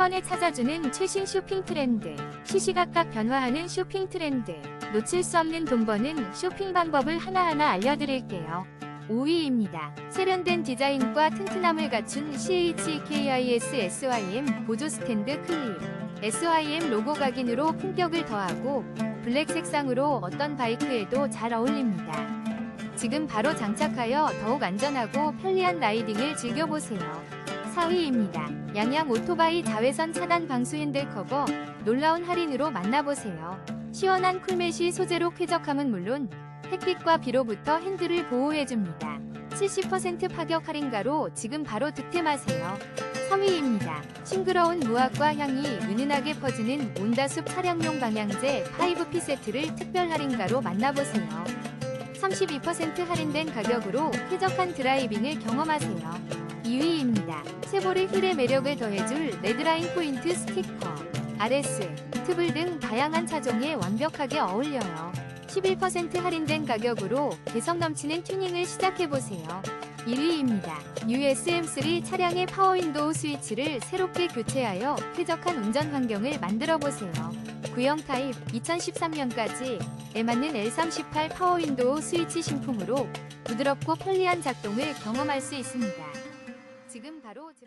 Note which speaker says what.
Speaker 1: 번에 찾아주는 최신 쇼핑 트렌드. 시시각각 변화하는 쇼핑 트렌드. 놓칠 수 없는 돈 버는 쇼핑 방법을 하나하나 알려드릴게요. 5위입니다. 세련된 디자인과 튼튼함을 갖춘 CHKIS SYM 보조 스탠드 클립. SYM 로고 각인으로 품격을 더하고 블랙 색상으로 어떤 바이크에도 잘 어울립니다. 지금 바로 장착하여 더욱 안전하고 편리한 라이딩을 즐겨보세요. 4위입니다. 양양 오토바이 자외선 차단 방수 핸들 커버 놀라운 할인으로 만나보세요. 시원한 쿨매시 소재로 쾌적함은 물론 햇빛과 비로부터 핸들을 보호해줍니다. 70% 파격 할인가로 지금 바로 득템하세요. 3위입니다. 싱그러운 무화과 향이 은은하게 퍼지는 온다숲 차량용 방향제 5P 세트를 특별 할인가로 만나보세요. 32% 할인된 가격으로 쾌적한 드라이빙을 경험하세요. 2위입니다. 세보리 휠의 매력을 더해줄 레드라인 포인트 스티커, RS, 트블 등 다양한 차종에 완벽하게 어울려요. 11% 할인된 가격으로 개성 넘치는 튜닝을 시작해보세요. 1위입니다. USM3 차량의 파워윈도우 스위치를 새롭게 교체하여 쾌적한 운전 환경을 만들어보세요. 구형 타입 2013년까지 에 맞는 L38 파워윈도우 스위치 신품으로 부드럽고 편리한 작동을 경험할 수 있습니다. 지금 바로 제-